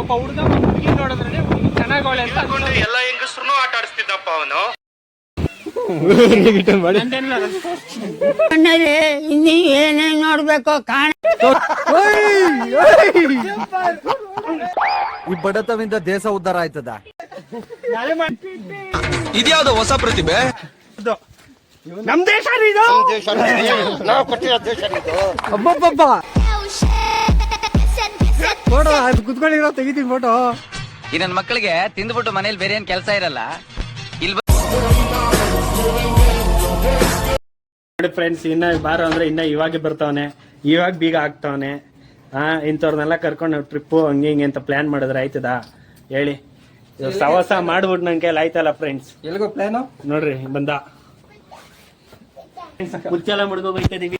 ಒಬ್ಬ ಹುಡುಗ ಹುಡುಗಿ ನೋಡಿದ್ರೆ ಚೆನ್ನಾಗಿ ಎಲ್ಲ ಹೆಂಗಸ್ರು ಆಟ ಆಡಿಸ್ತಿದ್ದಪ್ಪ ಅವನು. ನಂದೇನಿಲ್ಲ ಕಣ್ಣಲ್ಲಿ ಇನ್ನೀ ಏನೇನ್ ನೋಡ್ಬೇಕು ಕಾಣ ಈ ಬಡತವಿಂದ ದೇಶ ಉದ್ಧಾರ ಆಯ್ತದ? ಇದ್ಯಾವ್ದು ಹೊಸ ಪ್ರತಿಭೆ? ನಮ್ ದೇಶ ನಾವು ಕೊಟ್ಟಿರೋ ದೇಶ ಇದು. ಅಬ್ಬಬ್ಬಬ್ಬ. ಫೋಟೋ ಅದು ಕುತ್ಕೊಂಡಿರೋ ತೆಗಿತೀನಿ ಫೋಟೋ. ಈ ನನ್ನ ಮಕ್ಕಳಿಗೆ ತಿಂದ್ಬಿಟ್ಟು ಮನೇಲಿ ಬೇರೆ ಏನ್ ಕೆಲಸ ಇರಲ್ಲ? ಇಲ್ಲಿ ನೋಡಿ ಫ್ರೆಂಡ್ಸ್ ಇನ್ನ ಬಾರೋ ಅಂದ್ರೆ ಇನ್ನ ಇವಾಗ ಬರ್ತಾವನೆ. ಇವಾಗ ಬೀಗ ಆಗ್ತಾವನೆ ಹಾ ಇಂಥವ್ರನ್ನೆಲ್ಲ ಕರ್ಕೊಂಡು ನಾವು ಟ್ರಿಪ್ಪು ಹಂಗೆ ಹಿಂಗೆ ಅಂತ ಪ್ಲಾನ್ ಮಾಡಿದ್ರೆ ಆಯ್ತದ? ಹೇಳಿ. ಇದು ಸವಾಸ ಮಾಡ್ಬಿಟ್ಟು ಕೈಲಿ ಆಯ್ತಲ್ಲ ಫ್ರೆಂಡ್ಸ್ ಎಲ್ಲಿಗೋ ಪ್ಲಾನು ನೋಡ್ರಿ ಬಂದ. ಮುಡ್ಕೊ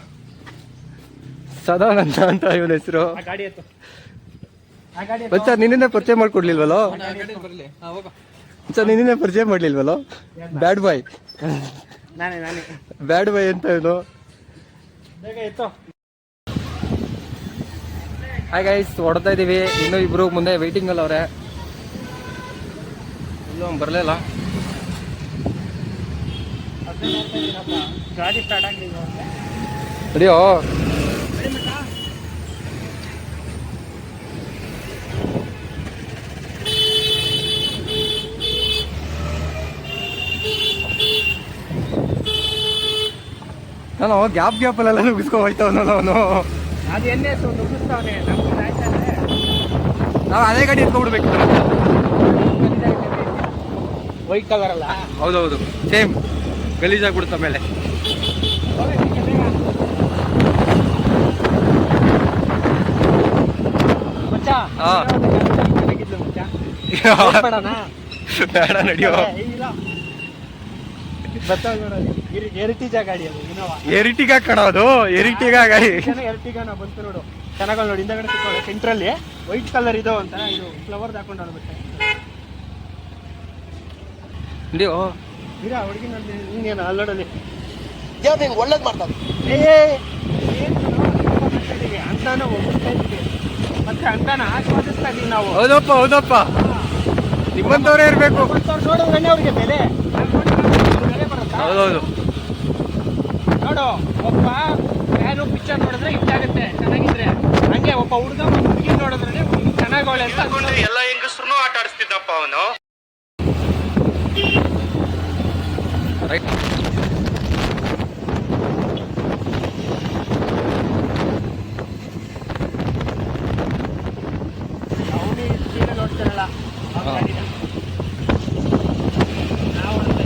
ಸದಾನಂದ ಅಂತ ಇವನ ಹೆಸರು. ಸರ್ ನಿನ್ನೆ ಪರಿಚಯ ಮಾಡ್ಕೊಡ್ಲಿಲ್ವಲ್ಲೋ? ಸರ್ ನಿನ್ನೆ ಪರಿಚಯ ಮಾಡ್ಲಿಲ್ವಲ್ಲೋ? ಬ್ಯಾಡ್ ಬಾಯ್ ಬ್ಯಾಡ್ ಬಾಯ್ ಅಂತ ಇವನು. ಹಾಯ್ ಗೈಸ್ ಹೊಡ್ತಾ ಇದೀವಿ. ಇನ್ನೂ ಇಬ್ರು ಮುಂದೆ ವೈಟಿಂಗ್ ಅಲ್ಲ ಅವ್ರೆ. ಇಲ್ಲೂ ಅವ್ನು ಬರಲಿಲ್ಲ ಗಾಡಿ ಸ್ಟಾರ್ಟ್ ನಡಿಯೋ ನಾನು ಗ್ಯಾಪ್ ಗ್ಯಾಪ್ ಅಲ್ಲೆಲ್ಲ ನುಗ್ಗಿಸ್ಕೊ ಹೋಯ್ತವನಲ್ಲ ಅವನು ಅದು ಎಣ್ಣೆ ನುಗ್ಗಿಸ್ತಾವನೆ ನಮ್ಗೆ ಆಯ್ತಾನೆ ನಾವು ಅದೇ ಗಾಡಿ ಎತ್ಕೊಂಡ್ಬಿಡ್ಬೇಕು. ವೈಟ್ ಕಲರ್ ಅಲ್ಲ? ಹೌದೌದು. ಸೇಮ್ ಗಲೀಜಾಗ್ಬಿಡುತ್ತ ಮೇಲೆ ಬೇಡ ನಡಿಯೋ. ಇಲ್ಲ. ಎರಿಟಿಜ ಗಾಡಿ ಅದು ಇನೋವಾ ಎರಿಟಿಗ ಕಣೋದು ಎರಿಟಿಗ ಗಾಡಿ. ಎರ್ಟಿಗಾನ ಬಂತು ನೋಡು. ಚೆನ್ನಾಗಲ್ಲ ನೋಡಿ ಹಿಂದಗಡೆ ಸಿಕ್ಕೋಳೆ ಸೆಂಟ್ರಲ್ಲಿ ವೈಟ್ ಕಲರ್ ಇದು ಅಂತ ಇದು ಫ್ಲವರ್ ಹಾಕೊಂಡು ಹೋಗ್ಬಿಟ್ಟೆ. ನಡಿಯೋ ಇರ ಹುಡುಗಿ ನೋಡಿ ಇನ್ನೇನು ಅಲ್ಲೋಡಲಿ. ಒಳ್ಳೇದ್ ಮಾಡ್ತಾರೆ ಏ ಅಂತಾನು ಒಪ್ಪಿಸ್ತಾ ಇದ್ದೀವಿ. ಮತ್ತೆ ಅಂತಾನ ಆಸ್ವಾದಿಸ್ತಾ ಇದೀವಿ ನಾವು. ಹೌದಪ್ಪ ಹೌದಪ್ಪ. ನಿಮ್ಮಂತವ್ರೇ ಇರ್ಬೇಕು. ಅವ್ರಿಗೆ ಬೆಲೆ. ನಾನ್ ಹೌದೌದು. ನೋಡು ಒಬ್ಬ ಯಾರು ಪಿಕ್ಚರ್ ನೋಡಿದ್ರೆ ಇಷ್ಟಾಗುತ್ತೆ ಚೆನ್ನಾಗಿದ್ರೆ. ಹಂಗೆ ಒಬ್ಬ ಹುಡುಗ ಹುಡುಗಿ ನೋಡಿದ್ರೆ ಹುಡುಗಿ ಚೆನ್ನಾಗವಳೆ ಅಂತ ಎಲ್ಲ ಹೆಂಗಸ್ರು ಆಟ ಆಡಿಸ್ತಿದ್ದಪ್ಪ ಅವನು. ರೈಟ್ ಅವನು ಸೀರೆ ನೋಡ್ತಾರಲ್ಲ ಅವ್ನ್ ಹಾ. ಗಾಡಿನ. ನಾವು ಅಷ್ಟೇ.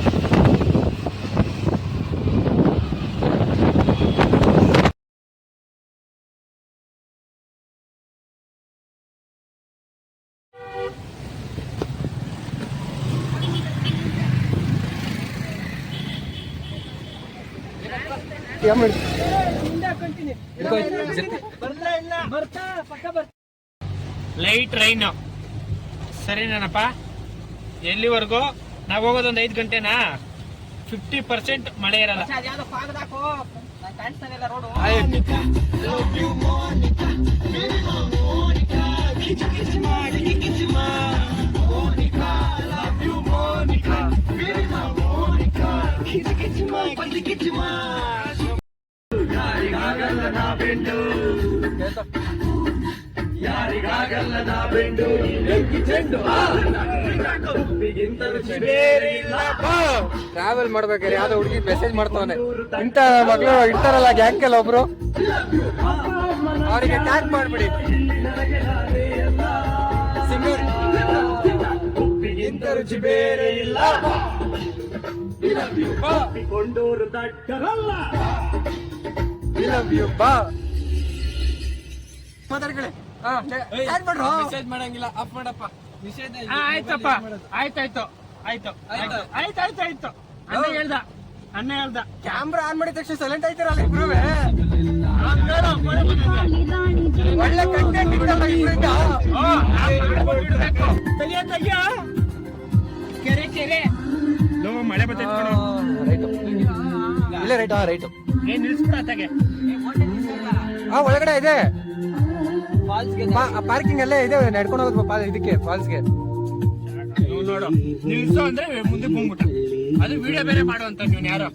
ಲೈಟ್ ರೈನ್ ಸರಿನೇನಪ್ಪ ಎಲ್ಲಿವರೆಗೂ ನಾವು ಹೋಗೋದೊಂದು ಐದು ಗಂಟೆನಾ ಫಿಫ್ಟಿ ಪರ್ಸೆಂಟ್ ಮಳೆ ಇರಲ್ಲ ಟ್ರಾವೆಲ್ ಮಾಡ್ಬೇಕಾದ್ರೆ ಯಾವ್ದೋ ಹುಡುಗಿ ಮೆಸೇಜ್ ಮಾಡ್ತಾವನೆ. ಇಂತ ಮಗಳು ಇರ್ತಾರಲ್ಲ ಗ್ಯಾಂಕಲ್ಲಿ ಒಬ್ರು? ಅವರಿಗೆ ಟ್ಯಾಕ್ ಮಾಡ್ಬಿಡಿ. ಸಿಂಗರ್ ಇಂತ ರುಚಿ ಬೇರೆ ಇಲ್ಲ I ಲವ್ you, ಬಾ ಮಾತಾಡ್ಕೊಳ್ಳಿ. ಆ, ಆಯ್ತಪ್ಪ. ಆಯ್ತಾಯ್ತು ಆಯ್ತು. ಆಯ್ತು? ಆಯ್ತು ಆಯ್ತು ಆಯ್ತು. ಅಣ್ಣ ಹೇಳ್ದ ಅಣ್ಣ ಹೇಳ್ದ. ಕ್ಯಾಮ್ರಾ ಆನ್ ಮಾಡಿದ ತಕ್ಷಣ ಸೈಲೆಂಟ್ ಆಯ್ತಾರಲ್ಲ ಇಬ್ರುವೆ ಒಳ್ಳೆ ಕಂಟೆಂಟ್ ಇತ್ತಲ್ಲ ಇಬ್ರಿಂದ ತೆಗಿಯ ತೆಗಿಯ ಕೆರೆ ಕೆರೆ. ನೋ ಮಳೆ ಬರ್ತೈತೆ ಇಲ್ಲೇ ರೈಟ್ ನಿಲ್ಸ್ಬಿಡ ಹಾ ಒಳಗಡೆ ಇದೆ. ಪಾರ್ಕಿಂಗ್ ಅಲ್ಲೇ ಇದೆ ನಡ್ಕೊಂಡು ಹೋಗೋದು ಇದಕ್ಕೆ ಫಾಲ್ಸ್ಗೆ ನೋಡು ನಿಲ್ಸು ಅಂದ್ರೆ ಮುಂದೆ ಬಂದ್ಬಿಟ್ಟ. ಅದು ವಿಡಿಯೋ ಬೇರೆ ಮಾಡುವಂತ ನೀವು ಯಾರು?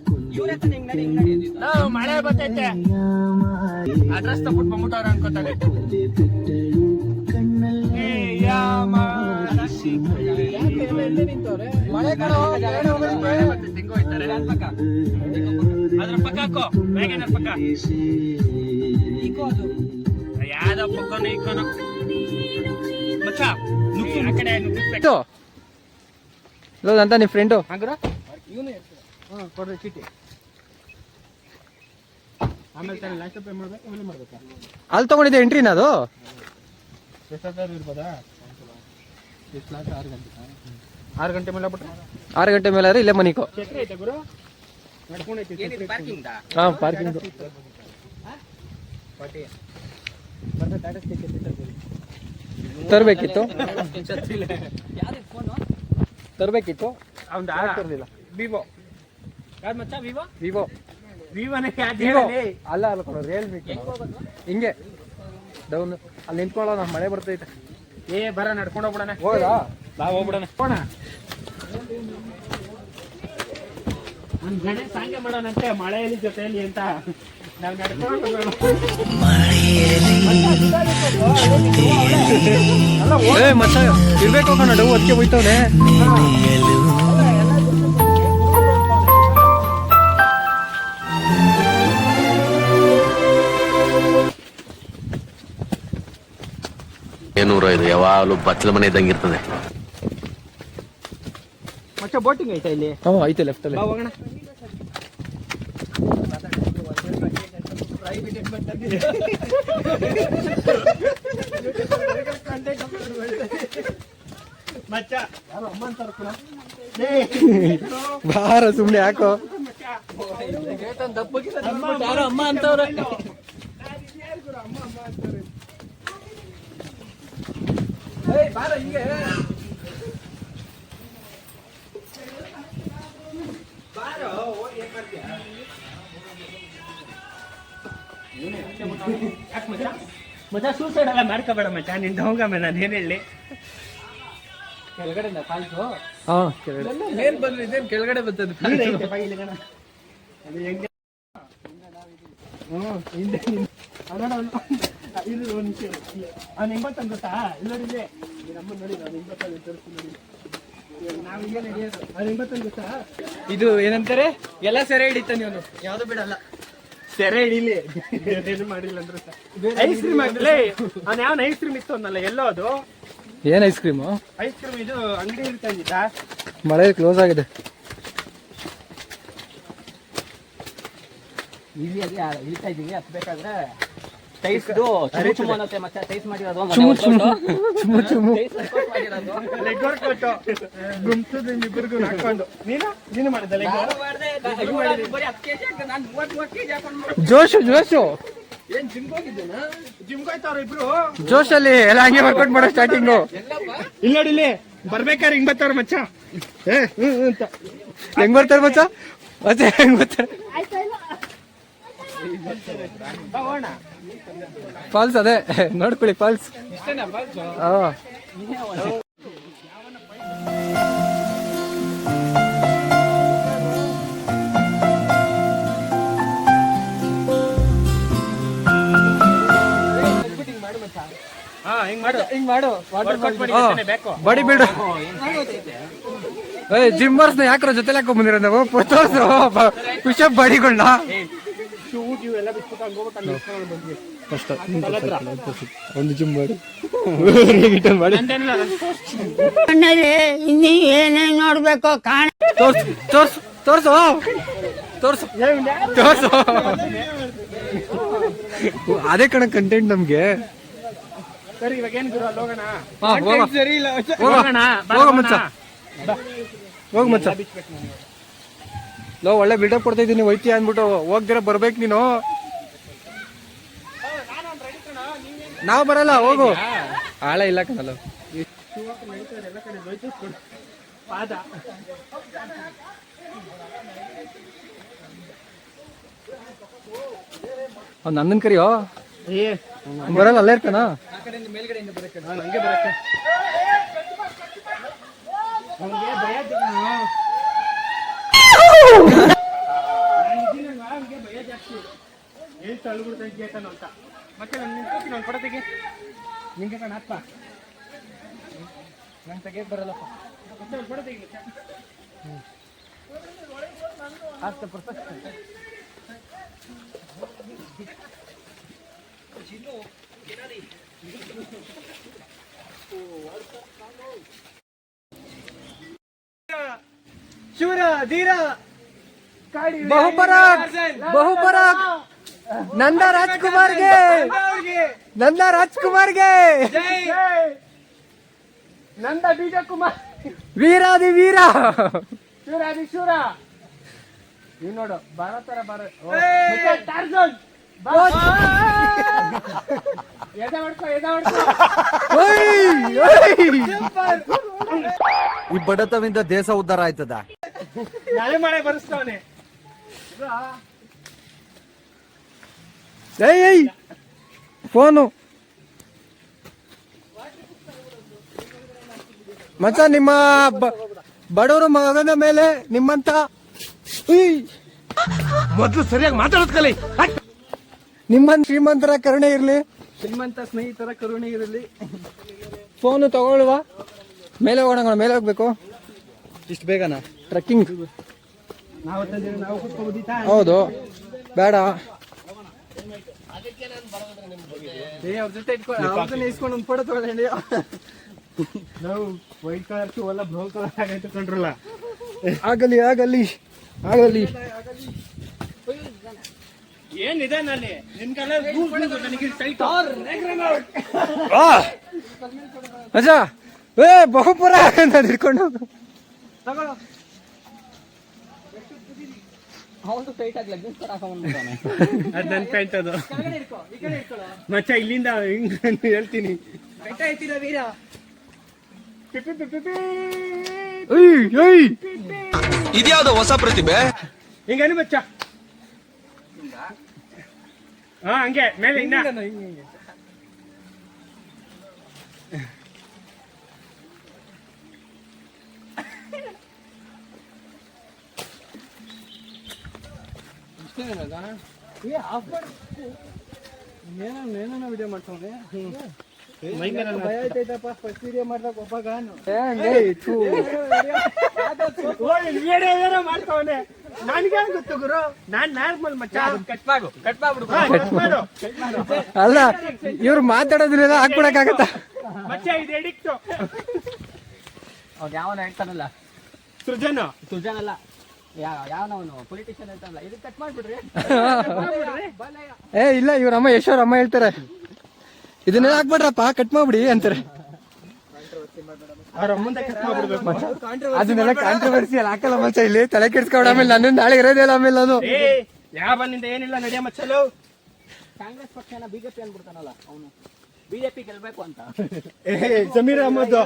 ಮಳೆ ಬರ್ತೈತೆ. ಅಡ್ರೆಸ್ ತಗೊಂಡು ಬಂದ್ಬಿಟ್ಟವ್ರ ಅನ್ಕೋತಾರೆ ಅದ್ರ ಪಕ್ಕ ಹಾಕೋ ಪಕ್ಕ ಅಂತ ನಿಮ್ಮ ಫ್ರೆಂಡು ಕೊಡ್ರಿ ಚೀಟಿ ಆಮೇಲೆ ತಾನೇ ಲಾಸ್ಟ್ ಪೇ ಮಾಡ್ಬೇಕು ಆಮೇಲೆ ಮಾಡ್ಬೇಕಾ ಅಲ್ಲಿ ತಗೊಂಡಿದ್ದೆ ಎಂಟ್ರಿನ ಅದು? ಇರ್ಬೋದಾ? ಆರು ಗಂಟೆ ಆರು ಗಂಟೆ ಮೇಲೆ ಬಿಟ್ರೆ ಆರು ಗಂಟೆ ಮೇಲೆ ಆದ್ರೆ ಇಲ್ಲೇ ಮನಿಕೋ ನಡ್ಕೊಂಡೈತಿ ಪಾರ್ಕಿಂಗ್ ಹಾ ತರ್ಬೇಕಿತ್ತು. ತರಬೇಕಿತ್ತು. ತರಬೇಕಿತ್ತು ಅವ್ನ್ದಾ ವಿವೋ. ಯಾವ್ದು ಮಚ್ಚ ವಿವೋ? ವಿವೋ. ವಿವೋನೇ ವಿವೋ. ಅಲ್ಲ ಅಲ್ಲ ಕೊಡೋ ರಿಯಲ್ಮಿ ಹಿಂಗೆ. ಡೌನ್ ಅಲ್ಲಿ ನಿಂತ್ಕೊಳ್ಳೋಣ ಮಳೆ ಬರ್ತೈತೆ. ಏ ಬರ ನಡ್ಕೊಂಡು ಹೋಗ್ಬಿಡಣ. ಹೋಗದಾ ಬಾ ಹೋಗ್ಬಿಡಣ. ಹೋಣ ಒಂದ್ ಗಣೇಶ ಸಾಂಗೆ ಮಾಡೋಣಂತೆ ಮಳೆಯಲ್ಲಿ ಜೊತೆಯಲ್ಲಿ ಅಂತ. ನಾವು ನಡ್ಕೊಂಡು ಏ ಮಚ್ಚ ಇರ್ಬೇಕು ಕಣ ಡೌ ಅದಕ್ಕೆ ಹೋಯ್ತವ್ನೆ ಏನೂರ ಇದು ಯಾವಾಗಲೂ ಬಚ್ಚಲ ಮನೆ ಇದ್ದಂಗೆ ಇರ್ತದೆ. ಮಚ್ಚ ಬೋಟಿಂಗ್ ಐತೆ ಇಲ್ಲಿ? ಹ್ಞೂ ಐತೆ ಬಾ ಹೋಗೋಣ. ಬಾರ ಸುಮ್ನೆ ಯಾಕೋ? ದಪ್ಪ ಅಮ್ಮ ಅಂತವ್ರೆ. ಮಚ್ಚ ಸೂಸೈಡ್ ಎಲ್ಲ ಮಾಡ್ಕೋಬೇಡ ಮಚ್ಚ ನಿಂದ ಹೋಗ ನಾನು ಏನ್ ಹೇಳಿ. ಹಾ ಕೆಳಗಡೆ ಕೆಳಗಡೆ ಬರ್ತದೆ ನೀರ್ ಐತೆ ಬಾ ಇಲ್ಲಿ ಗಣ. ಅದು ಹೆಂಗೆ? ಹ್ಞೂ ಹಿಂದೆ ನಿಂತ್- ಒಂದು ನೋಡು, ಅವ್ನು- ನಿಮಿಷ. ಇಲ್ಲಿ. ಅವ್ನು ಗೊತ್ತಾ? ಇಲ್ಲ ನೋಡಿ ಇಲ್ಲಿ. ಈ ನಮ್ಮನ್ನ ನೋಡಿ ತೋರಿಸ್ತೀನಿ ನೋಡಿ. ನಾವು ಹಿಂಗೆ ಅವ್ನು ಎಂಬತ್ತೊಂದು ಗೊತ್ತಾ? ಇದು ಏನಂತಾರೆ? ಎಲ್ಲ ಸೆರೆ ಹಿಡಿತ ನೀವು ಯಾವ್ದು ಬಿಡಲ್ಲ. ಸೆರೆ ಹಿಡೀಲಿ. ಏನು ಮಾಡಿಲ್ಲ ಅಂದ್ರೆ ಐಸ್ ಕ್ರೀಮ್ ಆಗ್ಲೇ ಅವ್ನು ಯಾವ ಐಸ್ ಕ್ರೀಮ್ ಇತ್ತು ಅನ್ನಲ್ಲ ಎಲ್ಲೋ ಅದು? ಏನ್ ಐಸ್ ಕ್ರೀಮು ಐಸ್ ಕ್ರೀಮ್ ಇದು ಅಂಗಡಿ ಇರ್ತಂದಿದ್ದ ಮಳೆ ಕ್ಲೋಸ್ ಆಗಿದೆ. ಇಲ್ಲಿ ಅದೇ ಇಳಿತಾ ಇದೀವಿ ಹತ್ಬೇಕಾದ್ರೆ ಟೈಸ್ದು ಚುಮು ಚುಮು ಅನ್ನತ್ತೆ ಮತ್ತೆ ಟೈಸ್ ಮಾಡಿರೋದು ಚುಮು ಚುಮು. ಚುಮು ಚುಮು. ಲೆಗ್ ವರ್ಕ್ ಕೊಟ್ಟು. ಗುಂಪು ಇಬ್ಬರಿಗೂ ಹಾಕೊಂಡು. ನೀನು? ನೀನು ಮಾಡಿದ ಲೆಗ್ ಜೋಶು ಜೋಶು. ಜಿಮ್ ಹೋಯ್ತವ್ರ ಇಬ್ರು? ಜೋಶ್ ಅಲ್ಲಿ ಎಲ್ಲ ಹಂಗೆ ವರ್ಕೌಟ್ ಮಾಡೋ ಸ್ಟಾರ್ಟಿಂಗು ಇಲ್ಲ ನೋಡಿ ಇಲ್ಲಿ ಬರ್ಬೇಕಾದ್ರೆ ಹಿಂಗ್ ಬರ್ತಾರ ಮಚ್ಚ. ಏ ಹ್ಮ್ ಹ್ಮ್ ಅಂತ. ಹೆಂಗ್ ಬರ್ತಾರ ಮಚ್ಚ? ಮತ್ತೆ ಹೆಂಗ್ ಬರ್ತಾರೆ? ಹೋಗೋಣ. ಫಾಲ್ಸ್ ಅದೇ. ನೋಡ್ಕೊಳ್ಳಿ ಫಾಲ್ಸ್ ಬಾಡಿ ಬಿಲ್ಡ್ ಏ ಜಿಮ್ಮರ್ಸ್ ಯಾಕ್ರ ಜೊತೆ ಹಾಕೊಂಡ್ ಬಂದಿರೋ ನಾವು? ತೋರ್ಸು ಪುಷಪ್ ಬಾಡಿಗಳನ್ನ ಗಿವ್ ಎಲ್ಲ ಬಿಟ್ಬಿಟ್ಟು ಹಂಗ್ ಹೋಗ್ಬಿಟ್ಟು ಅಲ್ಲಿ ಇಸ್ಕೊಂಡ್ ಬಂದ್ವಿ ಒಂದು ಜಿಮ್ ಮಾಡಿ ಕಣ್ಣಲ್ಲಿ ಇನ್ನೀ ಏನೇನ್ ನೋಡ್ಬೇಕು ಕಾಣ ತೋರ್ಸು ತೋರ್ಸು ತೋರ್ಸು. ತೋರ್ಸು. ತೋರ್ಸು. ಅದೇ ಕಣ ಕಂಟೆಂಟ್ ನಮ್ಗೆ. ಸರಿ ಇವಾಗ ಏನ್ ಗುರು ಅಲ್ಲಿ ಹೋಗೋಣ? ಹೋಗೋಣ. ಹೋಗ ಮಚ್ಚ. ಹೋಗ್ ಮಚ್ಚ. ಲೋ, ಒಳ್ಳೆ ಬಿಲ್ಡಪ್ ಕೊಡ್ತಾ ಇದ್ದೀನಿ ಹೋಯ್ತಿ ಅಂದ್ಬಿಟ್ಟು ಹೋಗ್ದಿರ, ಬರ್ಬೇಕು ನೀನು. ನಾವು ಬರಲ್ಲ, ಹೋಗು. ಆಳ ಇಲ್ಲ ಕಣಲ್ಲ. ನಂದನ್ ಕರಿಯೋ? ಬರಲ್ಲ, ಅಲ್ಲೇ ಇರ್ತಾನ? ಏನ್ ತಳ್ಬಿಡ್ತಾ ಇದ್ಯೇತನೋ ಅಂತ ಮತ್ತೆ ನಾನು ನಿಂತ್ಕೊತೀನಿ ಅವ್ನು ಕೊಡತೆಗೆ ನಿಂಗೆ ಕಣ ಅಪ್ಪ ನಾನು ತೆಗಿಯಕ್ ಬರಲ್ಲಪ್ಪ ಮತ್ತೆ ಅವ್ನು ಕೊಡತೆಗೆ ಆಗ್ತಾ ಪರ್ಫೆಕ್ಟ್ ಶೂರ ಧೀರ. ಬಹುಪರಾಗ್ ಬಹುಪರಾಗ್. ನಂದ ರಾಜ್ಕುಮಾರ್ಗೆ. ನಂದ ರಾಜ್ಕುಮಾರ್ಗೆ. ನಂದ ಬೀಜ ಕುಮಾರ್ ವೀರಾದಿ ವೀರ. ಶೂರ ಅದಿ ಶೂರ. ನೀವ್ ನೋಡು ಭಾರತರ ಭಾರತ ಟಾರ್ಜನ್ ಈ ಬಡತವಿಂದ ದೇಶ ಉದ್ಧಾರ ಆಯ್ತದ? ನಾಳೆ ಮಳೆ ಬರೆಸ್ತವನೆ ಏಯ್ ಏಯ್. ಫೋನು. ಮಚ್ಚ ನಿಮ್ಮ ಬಡವರು ಮಗನ ಮೇಲೆ ನಿಮ್ಮಂತ ಮೊದ್ಲು ಸರಿಯಾಗಿ ಮಾತಾಡೋದ್ ಕಲಿ ನಿಮ್ಮಂತ ಶ್ರೀಮಂತರ ಕರುಣೆ ಇರಲಿ. ಶ್ರೀಮಂತ ಸ್ನೇಹಿತರ ಕರುಣೆ ಇರಲಿ. ಫೋನು ತಗೊಳ್ಳುವ. ಮೇಲೆ ಹೋಗೋಣ ಮೇಲೆ ಹೋಗ್ಬೇಕು. ಇಷ್ಟು ಬೇಗನಾ? ಟ್ರೆಕ್ಕಿಂಗ್. ಹೌದು. ಬೇಡ. ನಾವು ವೈಟ್ ಕಲರ್ ಬ್ರೌನ್ ಕಲರ್ ಆಗಲಿ. ಆಗಲಿ ಆಗಲಿ. ಏನಿದೆ ನಲ್ಲಿ? ನಿನ್ ಕಲರ್ ನನಗೆ ಟೈಟ್ ಅಜ್ಜ ಏ ಬಹುಪುರ ಅಂತ ಹಿಡ್ಕೊಂಡು ತಗೊಳ್ಳೋ. ಅವನು ಟೈಟ್ ಆಗಿ ಲೆಗ್ಗಿನ್ಸ್ ತರ ಹಾಕೊಂಡ್ಬಿಡ್ತಾನೆ ಅದ್. ನನ್ ಪ್ಯಾಂಟ್ ಅದು ಮಚ್ಚ ಇಲ್ಲಿಂದ ಹಿಂಗ್ ನಾನು ಹೇಳ್ತೀನಿ. ಏಯ್ ಇದ್ಯಾವ್ದು ಹೊಸ ಪ್ರತಿಭೆ? ಹಿಂಗೇನು ಮಚ್ಚ ಹಾ ಹಂಗೆ ಮೇಲೆ ಇನ್ನ ಮೈ ಮೇಲೆ ವಿಡಿಯೋ ಮಾಡ್ತಾವನೆ ನನ್ಗೆ ಗೊತ್ತು ಗುರು? ನಾನ್ ನಾರ್ಮಲ್ ಮಚ್ಚ. ಕಟ್ ಮಾಡು ಕಟ್ ಮಾಡು. ಅಲ್ಲ ಇವ್ರು ಮಾತಾಡೋದ್ರಿಂದ ಹಾಕ್ಬಿಡಕ್ಕಾಗತ್ತ? ಮಚ್ಚ ಇದು ಎಡಿಕ್ಟ್ ಅವ್ನು ಯಾವನ ಹೇಳ್ತಾನಲ್ಲ. ಸೃಜನ್. ಸುಜನ್ ಅಲ್ಲ ಯಾವ ಯಾವನವನು ಪೊಲಿಟಿಷಿಯನ್ ಹೇಳ್ತಾನಲ್ಲ. ಇದನ್ನ ಕಟ್ ಮಾಡ್ಬಿಡ್ರಿ. ಏ ಇಲ್ಲ ಇವ್ರ ಅಮ್ಮ ಯಶೋರ್ ಅಮ್ಮ ಹೇಳ್ತಾರೆ. ಇದನ್ನೆಲ್ಲ ಹಾಕ್ಬಿಡ್ರಪ್ಪ ಕಟ್ ಮಾಡ್ಬಿಡಿ ಅಂತಾರೆ ಅವ್ರ ಮುಂದೆ ಕಟ್ ಮಾಡ್ಬಿಡ್ಬೇಕು ಅದನ್ನೆಲ್ಲ ಕಾಂಟ್ರವರ್ಸಿ ಅಲ್ಲಿ ಹಾಕಲ್ಲ ಮಚ್ಚ ಇಲ್ಲಿ ತಲೆ ಕೆಡ್ಸ್ಕೊಂಡ್ ಆಮೇಲೆ ನನ್ನ ನಾಳೆ ಇರೋದೇ ಇಲ್ಲ ಆಮೇಲೆ ಅದು ಏ ಯಾವ ಬಂದಿಂದ ಏನಿಲ್ಲ ನಡೆಯ ಮಚ್ಚಲು. ಕಾಂಗ್ರೆಸ್ ಪಕ್ಷನ ಬಿಜೆಪಿ ಅನ್ಬಿಡ್ತಾನಲ್ಲ ಅವನು. ಬಿಜೆಪಿ ಗೆಲ್ಬೇಕು ಅಂತ. ಏ ಜಮೀರ್ ಅಹಮದ್.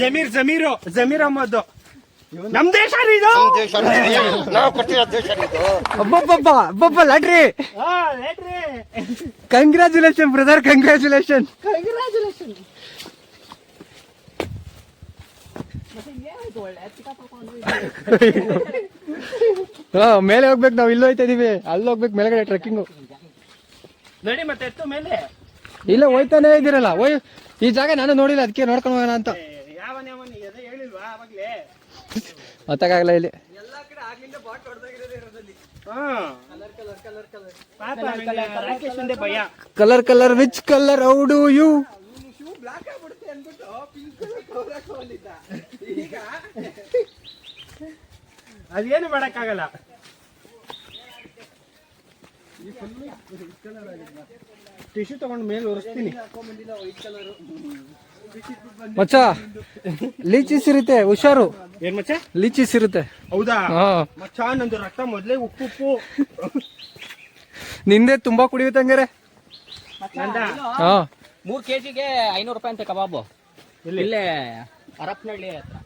ಜಮೀರ್ ಜಮೀರು ಜಮೀರ್ ಅಹಮದ್. ನಮ್ ದೇಶ ರೀ ಇದು. ದೇಶ ನಾವು ಕೊಟ್ಟಿರೋ ದೇಶ ಇದು. ಅಬ್ಬಬ್ಬಬ್ಬ ಅಬ್ಬಬ್ಬ ಲಾಟ್ರಿ. ಕಂಗ್ರ್ಯಾಚುಲೇಷನ್ ಬ್ರದರ್ ಕಂಗ್ರ್ಯಾಚುಲೇಷನ್ ಏನಾಯ್ತು ಒಳ್ಳೆ ಚಿಕ್ಕಪ್ಪ ಹಾ ಮೇಲೆ ಹೋಗ್ಬೇಕು ನಾವು ಇಲ್ಲಿ ಹೋಯ್ತಾ ಇದೀವಿ. ಅಲ್ಲಿ ಹೋಗ್ಬೇಕು ಮೇಲ್ಗಡೆ ಟ್ರೆಕ್ಕಿಂಗು ನಡಿ ಮತ್ತೆ ಎತ್ತು ಮೇಲೆ. ಇಲ್ಲ ಹೋಯ್ತಾನೆ ಇದ್ದೀರಲ್ಲ ಓಯ್ ಈ ಜಾಗ ನಾನು ನೋಡಿಲ್ಲ ಅದಕ್ಕೆ ನೋಡ್ಕೊಂಡು ಹೋಗೋಣ ಅಂತ. ಯಾವನ್ ಯಾವನ್ ಅದೇ ಹೇಳಿಲ್ವಾ ಅವಾಗ್ಲೇ? ಗೊತ್ತಾಗಲ್ಲ ಇಲ್ಲಿ ಹಾ. ಪಾಪ ಅವ್ನಿಗೆ ಪಿಂಕ್ ಒಂದೇ ಭಯ. Colour colour which colour how do you ಅದೇನು ಮಾಡೋಕ್ಕಾಗಲ್ಲ. ಟಿಶ್ಯೂ ತಗೊಂಡು ಮೇಲೆ ಒರೆಸ್ತೀನಿ. ಮಚ್ಚ ಲೀಚಿಸ್ ಇರುತ್ತೆ ಹುಷಾರು. ಏನ್ ಮಚ್ಚ? ಲೀಚಿಸ್ ಇರುತ್ತೆ ಹೌದಾ? ಹಾ. ಮಚ್ಚ ನಂದು ರಕ್ತ ಮೊದಲೇ ಉಪ್ಪು ಉಪ್ಪು. ನಿಂದೆ ತುಂಬಾ ಕುಡಿಯುತ್ತಂಗಾರೆ ಹಂಗಾರೆ. ಹಾ. ಮೂರ್ ಕೆಜಿಗೆ ಐನೂರು ರೂಪಾಯಿ ಅಂತ ಕಬಾಬು. ಇಲ್ಲೇ ಹರಪನಹಳ್ಳಿ ಹತ್ರ.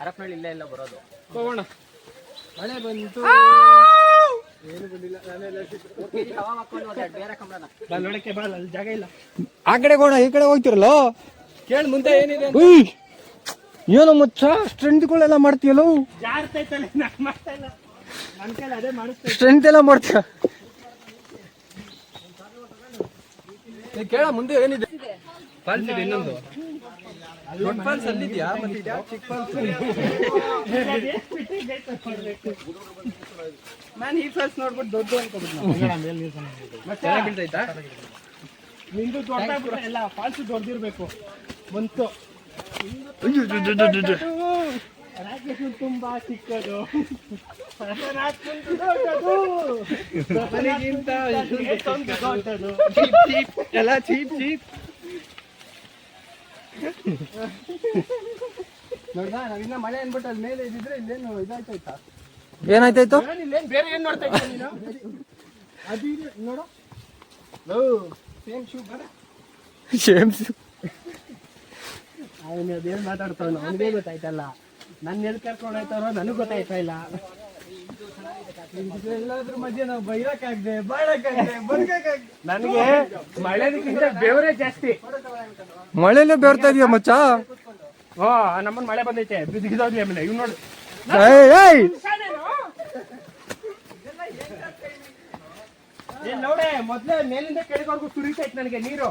ಹರಪನಹಳ್ಳಿ ಇಲ್ಲೇ ಇಲ್ಲ ಬರೋದು. ಹೋಗೋಣ. ಮಳೆ ಬಂತು. ಕಬಾಬ್ ಹಾಕೊಂಡು ಒಂದೆರಡು ಬೇರೆ ಕಂಬಳನ. ಬಾ ನೋಡಕ್ಕೆ ಬಾ ಅಲ್ಲಿ ಜಾಗ ಇಲ್ಲ. ಆ ಕಡೆ ಹೋಗೋಣ ಈ ಕಡೆ ಹೋಗ್ತಿರಲ್ಲ? ಕೇಳ ಮುಂದೆ ಏನಿದೆ ಉಯ್! ಏನು ಮುಚ್ಚ? ಸ್ಟ್ರೆಂತ್ಗಳೆಲ್ಲ ಮಾಡ್ತೀಯಲ್ಲ? ಜಾರ್ತೈತಲ್ಲ ನಾನು ಮಾಡ್ತಾ ಇಲ್ಲ. ನನ್ ಕೈಲಿ ಅದೇ ಸ್ಟ್ರೆಂತ್ ಎಲ್ಲ ಮಾಡ್ತೀಯ? ಕೇಳ ಮುಂದೆ ಏನಿದೆ? ಫಾಲ್ಸ್ ಇದೆ ಇನ್ನೊಂದು. ಫಾಲ್ಸ್ ಫಾಲ್ಸ್ ನಾನು ಈ ಫಸ್ಟ್ ನೋಡ್ಬಿಟ್ಟು ದೊಡ್ಡ ನಿಂದು ದೊಡ್ಡ ಎಲ್ಲ ಫಾಲ್ಸ್ ದೊಡ್ಡದಿರ್ಬೇಕು ಬಂತು. ರಾಕೇಶ್ ತುಂಬಾ ಚಿಕ್ಕದು. ಎಲ್ಲ ಚೀಪ್ ಚೀಪ್. ನೋಡ್ದಾ ನಾವಿನ್ನ ಮಳೆ ಅನ್ಬಿಟ್ಟು ಅಲ್ಲಿ ಮೇಲೆ ಇದ್ದಿದ್ರೆ ಇಲ್ಲೇನು ಇದಾಯ್ತಾಯ್ತಾ? ಏನಾಯ್ತಾಯ್ತು? ಇಲ್ಲೇನ್ ಬೇರೆ ಏನು ನೋಡ್ತಾ ಇದ್ದೆ ನೀನು? ಅದು ಇದು ನೋಡು. ಸೇಮ್ ಶೂ ಬರ ಶೇಮ್ಸ್ ಅವನು ಅದೇನ್ ಮಾತಾಡ್ತಾವನು ಅವನಿಗೆ ಗೊತ್ತಾಯ್ತಲ್ಲ. ನನ್ನ ಎಲ್ಲಿ ಕರ್ಕೊಂಡು ಹೋಯ್ತಾರೋ ನನಗೆ ಗೊತ್ತಾಯ್ತಾ ಇಲ್ಲ. ನನಗೆ ಮಳೆದಕ್ಕಿಂತ ಬೆವರೇ ಜಾಸ್ತಿ. ಮಳೆಲೇ ಬೇರ್ತಾ ಇದೆಯಾ ಮಚ್ಚ? ಓ ನಮ್ಮನ್ ಮಳೆ ಬಂದೈತೆ ಬಿದ್ದಿದ್ದೋದ್ವಿ ಆಮೇಲೆ ಇವ್ ನೋಡಿ. ನೋಡೆ ಮೊದ್ಲೇ ಮೇಲಿಂದ ಕೆಳಗವರೆಗೂ ಸುರಿತೈತೆ ನನಗೆ ನೀರು.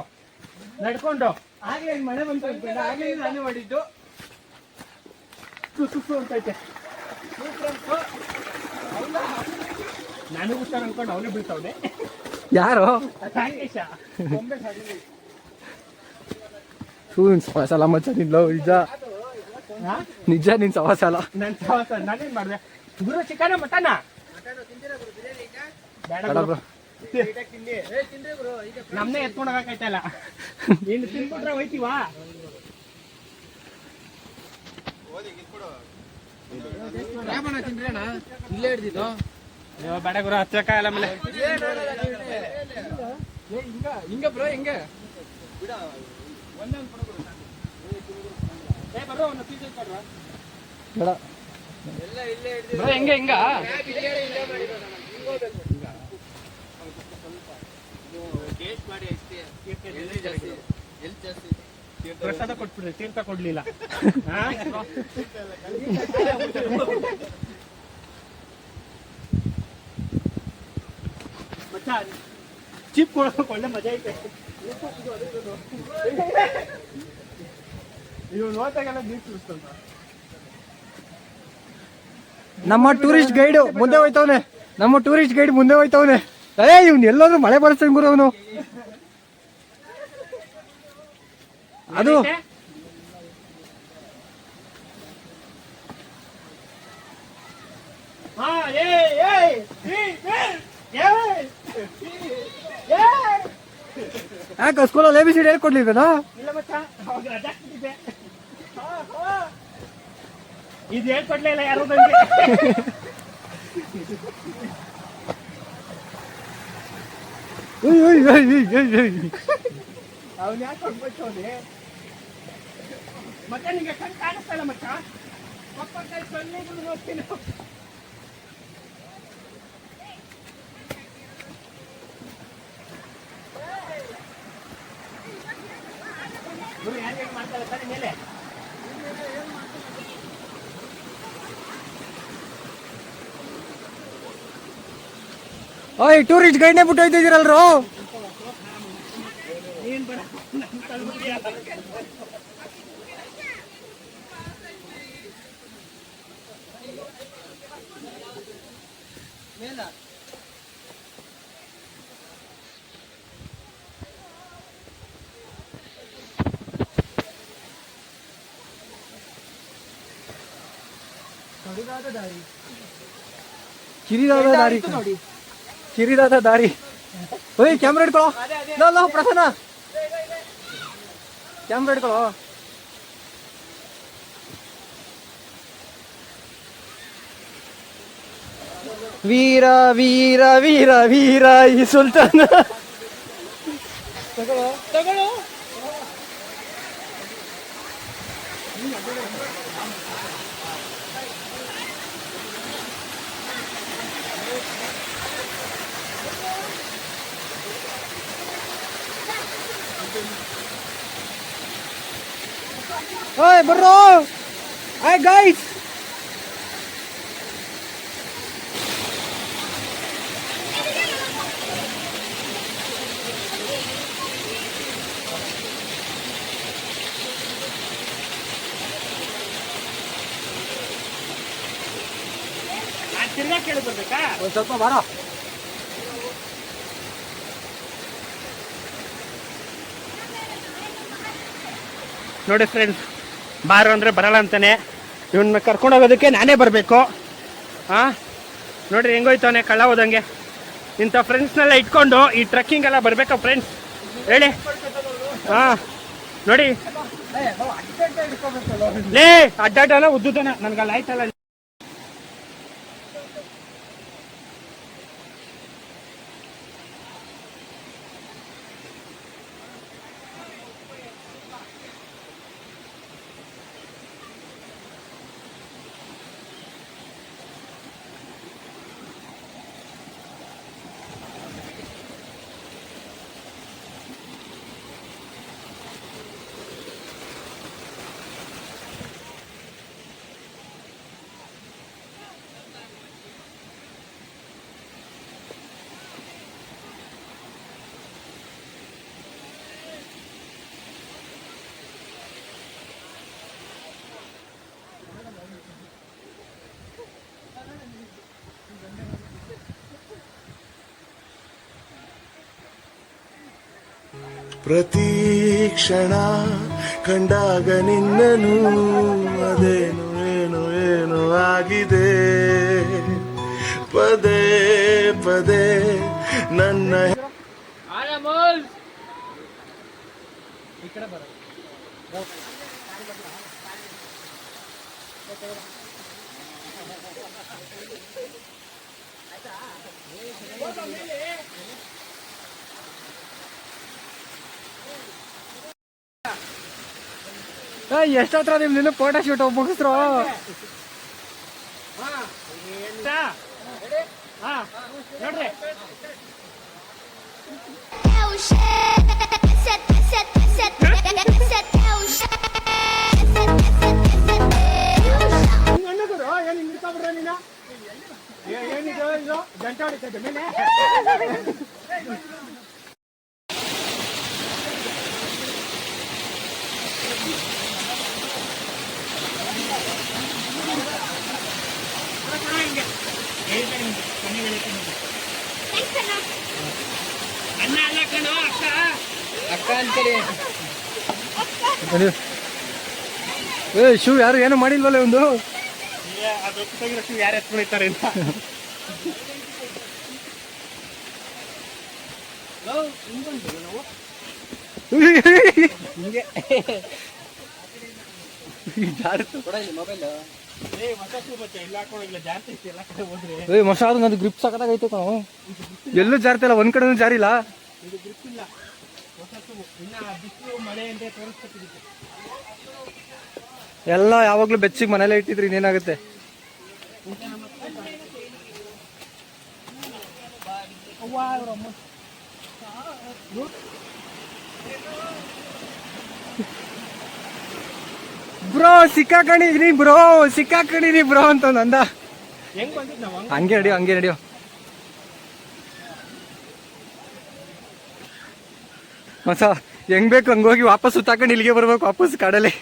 ನಡ್ಕೊಂಡು. ಆಗ್ಲೇ ಮಳೆ ಬಂತು ಆಗ್ಲೇ ನಾನೇ ಮಾಡಿದ್ದು ಸು ಸು ಅಂತೈತೆ. ನನಗೂ ಹುಷಾರ್ ಅನ್ಕೊಂಡು ಅವನೇ ಬೀಳ್ತಾವನೆ. ಯಾರು? ನಿನ್ ಸವಾಸ ಅಲ್ಲ ಮಚ್ಚ ನಿನ್ ಲವ್ ನಿಜ. ನಿಜ ನಿನ್ ಸವಾಸ ಅಲ್ಲ ನನ್ ಸವಾಸ ನಾನೇನ್ ಮಾಡ್ದೆ? ಗುರು ಚಿಕನ ಮಟನ? ನಮ್ನೇ ಎತ್ಕೊಂಡು ನೀನು ತಿನ್ಬಿಟ್ರೆ ಹೋಯ್ತೀವಾ? ಇಲ್ಲೇ ಹಿಡ್ದಿದ್ದು? ಅಯ್ಯೋ, ಬೇಡ ಗುರು ಹಚ್ಚಕ್ಕ ಎಲ್ಲ ಮೇಲೆ ಹಿಂಗ ಬ್ರೋ ಹಿಂಗ. ಬ್ರೋ ಹಿಂಗ ಹಿಂಗ. ಪ್ರಸಾದ ಕೊಟ್ಬಿಡ್ರಿ ತೀರ್ಥ ಕೊಡ್ಲಿಲ್ಲ? ಚಿಪ್ ಕೊಡೋಕೆ ಒಳ್ಳೆ ಮಜಾ ಐತೆ. ಇವ್ ನೋಡ್ದಾಗೆಲ್ಲ ನೀರು ಸುರಿಸ್ತಂತ ನಮ್ಮ ಟೂರಿಸ್ಟ್ ಗೈಡ್ ಮುಂದೆ ಹೋಯ್ತವನೆ. ನಮ್ಮ ಟೂರಿಸ್ಟ್ ಗೈಡ್ ಮುಂದೆ ಹೋಯ್ತವನೆ. ಅದೇ ಇವ್ನು ಎಲ್ಲಾದ್ರೂ ಮಳೆ ಬರ್ಸ್ತಾನೆ ಗುರು ಅವನು. ಅದು ಹಾ ಏ ಏ ಏ ಏ ಏ ಯಾಕೆ ಸ್ಕೂಲಲ್ಲಿ ಎ ಬಿ ಸಿ ಡಿ ಹೇಳ್ಕೊಡ್ಲಿಲ್ವೇನೋ ಇಲ್ಲ ಮಚ್ಚ ಅವಾಗ ರಜಾ ಹಾಕ್ತಿದ್ದೆ. ಹಾ, ಹಾ. ಇದು ಹೇಳ್ಕೊಡ್ಲೇ ಇಲ್ಲ ಯಾರು ನನಗೆ ಉಯ್, ಉಯ್, ಉಯ್, ಉಯ್, ಉಯ್, ಉಯ್. ಅವ್ನು ಯಾಕೆ ಕೊಟ್ಬಿಟ್ಟು ಅವನೇ ಮತ್ತೆ ನಿಮಗೆ ಕಣ್ ಕಾಣಿಸ್ತಾ ಇಲ್ಲ ಮಚ್ಚ? ಪಪ್ಪ ಕೈ ಕಣ್ಣಿಗೂ ನೋಡ್ತೀನಿ ಇವ್ರು ಯಾರ್ ಯಾರ್ ಮಾಡ್ತಾರೆ ಸರಿ ಮೇಲೆ? ಓಯ್ ಟೂರಿಸ್ಟ್ ಗೈಡ್ನೇ ಬಿಟ್ಟು ಹೋಯ್ತಿದ್ದೀರಲ್ರು? ನೀನ್ ಬೇಡ ನನ್ ತಲೆಬುದ್ಧಿ ಅಲ್ಲ. ಕಿರಿದಾದ ದಾರಿ ಕಿರಿದಾದ ದಾರಿ ಓಯ್ ಕ್ಯಾಮ್ರಾ ಹಿಡ್ಕೊಳ್ಳೋ ಲೋ ಲೋ ಪ್ರಸನ್ನ ಕ್ಯಾಮ್ರಾ ಹಿಡ್ಕೊಳ್ಳೋ ವೀರ ವೀರ ವೀರ ವೀರ ಈ ಸುಲ್ತಾನ ಓಯ್ ಬರ್ರೋ ಹಾಯ್ ಗೈಸ್ ತಿರ್ಗಾ ಕೇಳಿ ಬರ್ಬೇಕಾ? ಒಂದ್ ಸ್ವಲ್ಪ ಬಾರೋ. ನೋಡಿ ಫ್ರೆಂಡ್ಸ್ ಬಾರು ಅಂದ್ರೆ ಬರಲ್ಲ ಅಂತಾನೆ. ಇವನ್ನ ಕರ್ಕೊಂಡು ಹೋಗೋದಕ್ಕೆ ನಾನೇ ಬರಬೇಕು. ಹಾ ನೋಡ್ರಿ ಹೆಂಗೋಯ್ತವನೆ ಕಳ್ಳ ಹೋದಂಗೆ. ಇಂಥ ಫ್ರೆಂಡ್ಸ್ನೆಲ್ಲ ಇಟ್ಕೊಂಡು ಈ ಟ್ರೆಕ್ಕಿಂಗ್ ಎಲ್ಲ ಬರ್ಬೇಕಾ ಫ್ರೆಂಡ್ಸ್ ಹೇಳಿ. ಹಾ ನೋಡಿ ಲೇ ಅಡ್ಡಾಟನ ಉದ್ದುತನ ಅಲ್ಲಿ ಆಯ್ತಲ್ಲ. ಪ್ರತಿ ಕ್ಷಣ ಕಂಡಾಗ ನಿನ್ನನು ಅದೇನು ಏನು ಏನು ಆಗಿದೆ? ಪದೇ ಪದೇ ನನ್ನ ಎಷ್ಟತ್ರ ನಿಮ್ ನಿನ್ನ ಫೋಟೋ ಶೂಟ್ ಮುಗಿಸ್ರು ನೋಡ್ರಿ ಏನಿದು ಇದು ಗಂಟೆ ಅಲ್ಲ ಕಣೋ ಅಕ್ಕ ಅಕ್ಕ ಏ ಶಿವ್ ಯಾರು ಏನು ಮಾಡಿಲ್ವಲ್ಲ ಒಂದು ಯಾರು ಎತ್ಕೊಳಿತಾರೆ ಅಂತ ಏ ಹೊಸ ಬಚ್ಚ ಇಲ್ಲ ಹಾಕೊಂಡಿಲ್ಲ ಜಾಸ್ತಿ ಐತಿ ಎಲ್ಲ ಕಡೆ ಹೋದ್ರೆ ಏ ಮಸಾದ ಅದು ಗ್ರಿಪ್ ಸಕತ್ತಾಗೈತೆ ಕಣೋ. ಎಲ್ಲೂ ಜಾರ್ತಿಲ್ಲ ಒಂದ್ ಕಡೆನೂ ಜಾರಿಲ್ಲ. ಎಲ್ಲ ಯಾವಾಗ್ಲೂ ಬೆಚ್ಚಿಗೆ ಮನೇಲೆ ಇಟ್ಟಿದ್ರಿ ಇನ್ನೇನಾಗುತ್ತೆ? ಬ್ರೋ ಸಿಕ್ಕಾಕೊಂಡಿದ್ರಿ ಬ್ರೋ ಸಿಕ್ಕಾಕೊಂಡಿದೀನಿ ಬ್ರೋ ಅಂತ ನಂದ. ಹೆಂಗ್ ನಾವು ಹಂಗೆ ನಡಿಯೋ ಮಸ ಹೆಂಗ್ ಬೇಕು ಹಂಗೋಗಿ ವಾಪಸ್ ಸುತ್ತಾಕೊಂಡು ಇಲ್ಲಿಗೆ ಬರ್ಬೇಕು ವಾಪಸ್ ಕಾಡಲ್ಲಿ.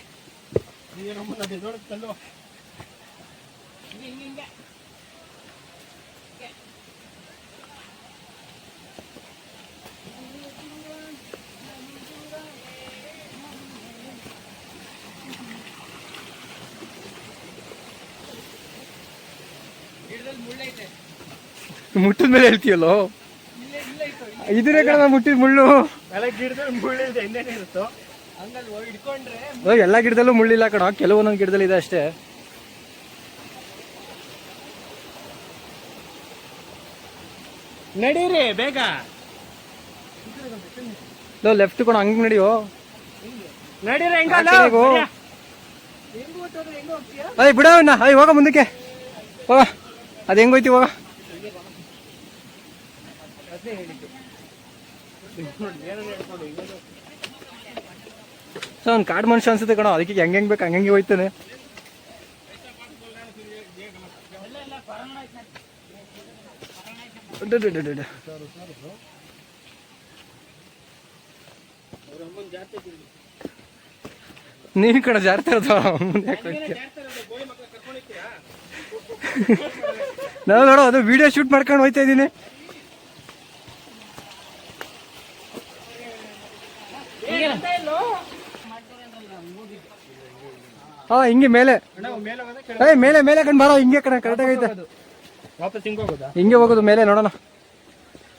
ಮುಟ್ಟಿದ ಮೇಲೆ ಹೇಳ್ತೀಯಲ್ಲೋ? ಇದನ್ನೇ ಕಣ ಮುಟ್ಟಿದ ಮುಳ್ಳು. ಎಲ್ಲ ಗಿಡದಲ್ಲಿ ಮುಳ್ಳಿಲ್ಲ ಕಣ. ಕೆಲವೊಂದೊಂದು ಗಿಡದಲ್ಲಿ ಇದೆ ಅಷ್ಟೇ. ನಡೀರಿ ಬೇಗ. ಲೆಫ್ಟ್ ಕಣ ಹಂಗ್ ನಡಿಯೋ? ನಡೀರಿ ಬಿಡ ಅಯ್ಯ ಹೋಗ ಮುಂದಕ್ಕೆ. ಹೋಗ. ಅದು ಹೆಂಗೋಯ್ತಿ ಹೋಗ? ಸೊ ಅವ್ನು ಕಾಡು ಮನುಷ್ಯ ಅನ್ಸುತ್ತೆ ಕಣೋ ಅದಕ್ಕೆ ಹೆಂಗೆ ಹೆಂಗ್ ಬೇಕು ಹಂಗೆ ಹೋಯ್ತಾನೆ. ನೀನ್ ಕಡೆ ಜಾರ್ತಾ ಹೋಗ್ತೀಯ? ನಾವು ನೋಡೋ ಅದು ವಿಡಿಯೋ ಶೂಟ್ ಮಾಡ್ಕೊಂಡು ಹೋಯ್ತಾ ಇದ್ದೀನಿ ಹಾ ಹಿಂಗೆ ಮೇಲೆ. ಏ ಮೇಲೆ ಮೇಲೆ ಕಣ್ ಬಾರೋ ಹಿಂಗೆ ಕಣ ಕರೆಕ್ಟ್ ಆಗೈತೆ ವಾಪಸ್ ಹಿಂಗ್ ಹೋಗೋದಾ? ಹಿಂಗೆ ಹೋಗೋದು ಮೇಲೆ ನೋಡೋಣ.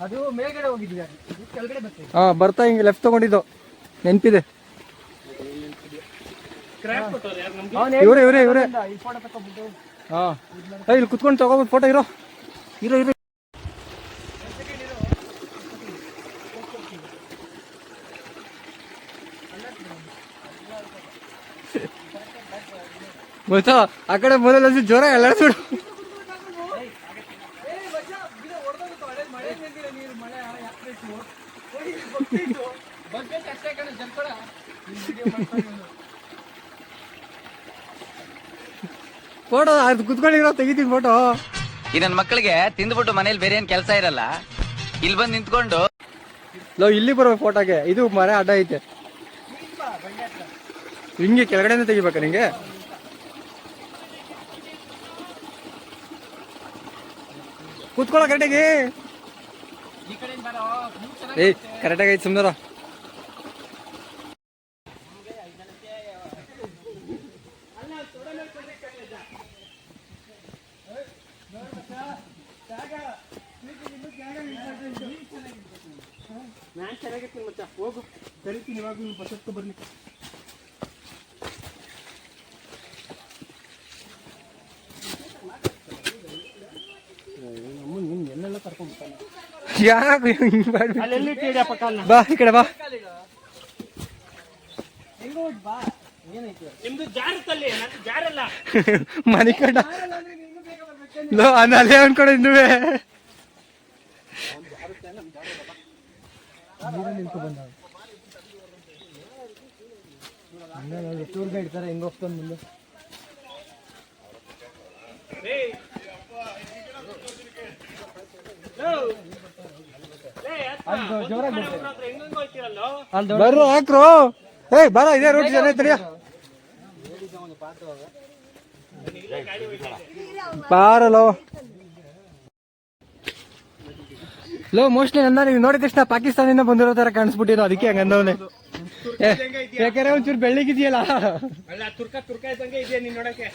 ಅದು ಮೇಲ್ಗಡೆ ಹೋಗಿದ್ವಿ ಇದು ಕೆಳಗಡೆ ಬರ್ತೀವಿ ಹಾ ಬರ್ತಾ ಹಿಂಗೆ ಲೆಫ್ಟ್ ತಗೊಂಡಿದ್ದು. ನೆನ್ಪಿದೆ. ಇವ್ರೆ ಇವ್ರೆ ಇವ್ರೆ. ಈ ಫೋಟೋ ತಕೊಂಡ್ಬಿಟ್ಟು ಹಾ. ಇಲ್ಲಿ ಕುತ್ಕೊಂಡು ತಗೋಬೋದು ಫೋಟೋ ಇರೋ. ಇರೋ ಇರೋ. ಗೊತ್ತಾ? ಆ ಕಡೆ ಮೊದಲ ಜ್ವರ ಎಲ್ಲಾಡ್ಸ್ಬಿಡು ಫೋಟೋ ಅದು ಕುತ್ಕೊಂಡಿರೋ ತೆಗಿತೀನಿ ಫೋಟೋ. ಈ ನನ್ನ ಮಕ್ಕಳಿಗೆ ತಿಂದ್ಬಿಟ್ಟು ಮನೇಲಿ ಬೇರೆ ಏನ್ ಕೆಲಸ ಇರಲ್ಲ? ಇಲ್ಲಿ ಬಂದು ನಿಂತ್ಕೊಂಡು ಲೋ ಇಲ್ಲಿ ಬರೋ ಫೋಟೋಗೆ ಇದು ಮರ ಅಡ್ಡ ಐತೆ. ಹಿಂಗೆ ಕೆಳಗಡೆನೆ ತೆಗಿಬೇಕಾ ನಿಂಗೆ? ಕೂತ್ಕೊಳ್ಳೋ ಕರೆಕ್ಟಾಗಿ ಏಯ್ ಕರೆಕ್ಟಾಗಿ ಐತೆ ಸುಮ್ಮನೆ ನಾನು ಚೆನ್ನಾಗಿರ್ತೀನಿ ಮಚ್ಚ, ಹೋಗು. ಕರಿತೀನಿ ಇವಾಗ ನೀವು ಬಸ್ ಹತ್ಕೊ ಯಾಕೆ ಹಿಂಗ್ ಕಾಲ್ನ ಬಾ ಈ ಕಡೆ ಬಾ ಮನೆ ಕಡ ಲೋ ಅಲ್ಲೇ ಅನ್ಕೊಂಡು ಟೂರ್ ಗೈಡ್ ತರ ಹೆಂಗ್ ಹೋಗ್ತಾನೆ ಮುಂದೆ? ಬರ್ರು ಹಾಕ್ರು. ಏಯ್ ಬರ ಇದೇ ರೋಡ್ ಜನ ಐತರಿಯ ಬಾರಲೋ. ಲೋ ಮೋಸ್ಟ್ಲಿ ನನ್ನ ನೀವು ನೋಡಿದ ತಕ್ಷಣ ಪಾಕಿಸ್ತಾನದಿಂದ ಬಂದಿರೋ ತರ ಕಾಣಿಸ್ಬಿಟ್ಟಿರೋ ಅದಕ್ಕೆ ಹಂಗಂದವನೆ ಯಾಕಂದ್ರೆ ಒಂಚೂರು ಬೆಳ್ಳಿಗಿದೆಯಲ್ಲ ಅಲ್ಲ ತುರ್ಕ ತುರ್ಕ ಇದ್ದಂಗೆ ಇದೆಯಾ ನೀನ್ ನೋಡಕ್ಕೆ?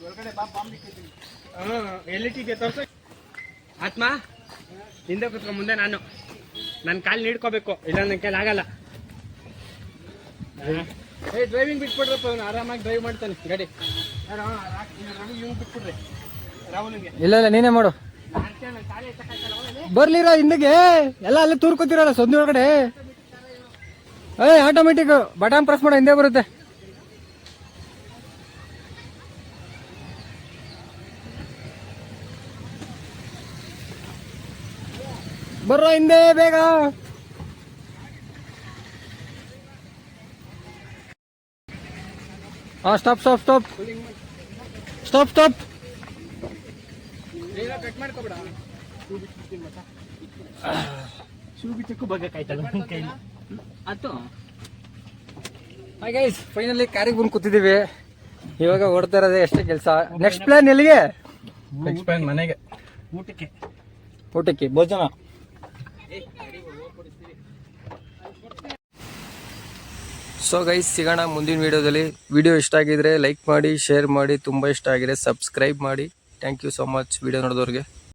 ಹಾ ಎಲ್ಲಿಟ್ಟಿದ್ಯಾ ತೋರ್ಸ. ಆತ್ಮ ಹಿಂದೆ ಕುತ್ಕೊ ಮುಂದೆ ನಾನು. ನನ್ನ ಕಾಲು ನೀಡ್ಕೋಬೇಕು ಇಲ್ಲ ನನ್ನ ಕೈಲಿ ಆಗಲ್ಲ. ಏ ಡ್ರೈವಿಂಗ್ ಬಿಟ್ಬಿಡ್ರಪ್ಪ ಅವ್ನು ಆರಾಮಾಗಿ ಡ್ರೈವ್ ಮಾಡ್ತಾನೆ. ಗಾಡಿ. ಇವ್ನು ಬಿಟ್ಬಿಡ್ರಿ. ರಾಹುಲ್ಗೆ. ಇಲ್ಲ ಇಲ್ಲ ನೀನೇ ಮಾಡು. ಬರ್ಲಿರೋ ಹಿಂದಿಗೆ ಎಲ್ಲ ಅಲ್ಲಿ ತೂರ್ಕೋತಿರಲ್ಲ ಸಂಧಿ ಒಳಗಡೆ ಏ ಆಟೋಮೆಟಿಕ್ ಬಟನ್ ಪ್ರೆಸ್ ಮಾಡೋ ಹಿಂದೆ ಬರುತ್ತೆ. ಬರ್ರೋ ಹಿಂದೆ ಬೇಗ. ಹಾ stop stop stop stop stop cut ಮಾಡ್ಕೊಬೇಡ. ಶೂ ಅದು ಹಾಯ್ ಗೈಸ್ ಫೈನಲಿ ಕಾರಿಗೆ ಬಂದು ಕೂತಿದ್ದೀವಿ. ಇವಾಗ ಓಡ್ತಾ ಇರೋದೇ ಎಷ್ಟೇ ಕೆಲಸ. ನೆಕ್ಸ್ಟ್ ಪ್ಲಾನ್ ಎಲ್ಲಿಗೆ? ಎಕ್ಸ್ಪ್ಲೇನ್ ಮನೆಗೆ. ಊಟಕ್ಕೆ. ಊಟಕ್ಕೆ ಭೋಜನ. ಸೊ ಗೈಸ್ ಸಿಗೋಣ ಮುಂದಿನ ವಿಡಿಯೋದಲ್ಲಿ. ವಿಡಿಯೋ ಇಷ್ಟ ಆಗಿದ್ರೆ ಲೈಕ್ ಮಾಡಿ ಶೇರ್ ಮಾಡಿ, ತುಂಬ ಇಷ್ಟ ಆಗಿದೆ ಸಬ್ಸ್ಕ್ರೈಬ್ ಮಾಡಿ. Thank you so much video ನೋಡಿದವ್ರಿಗೆ.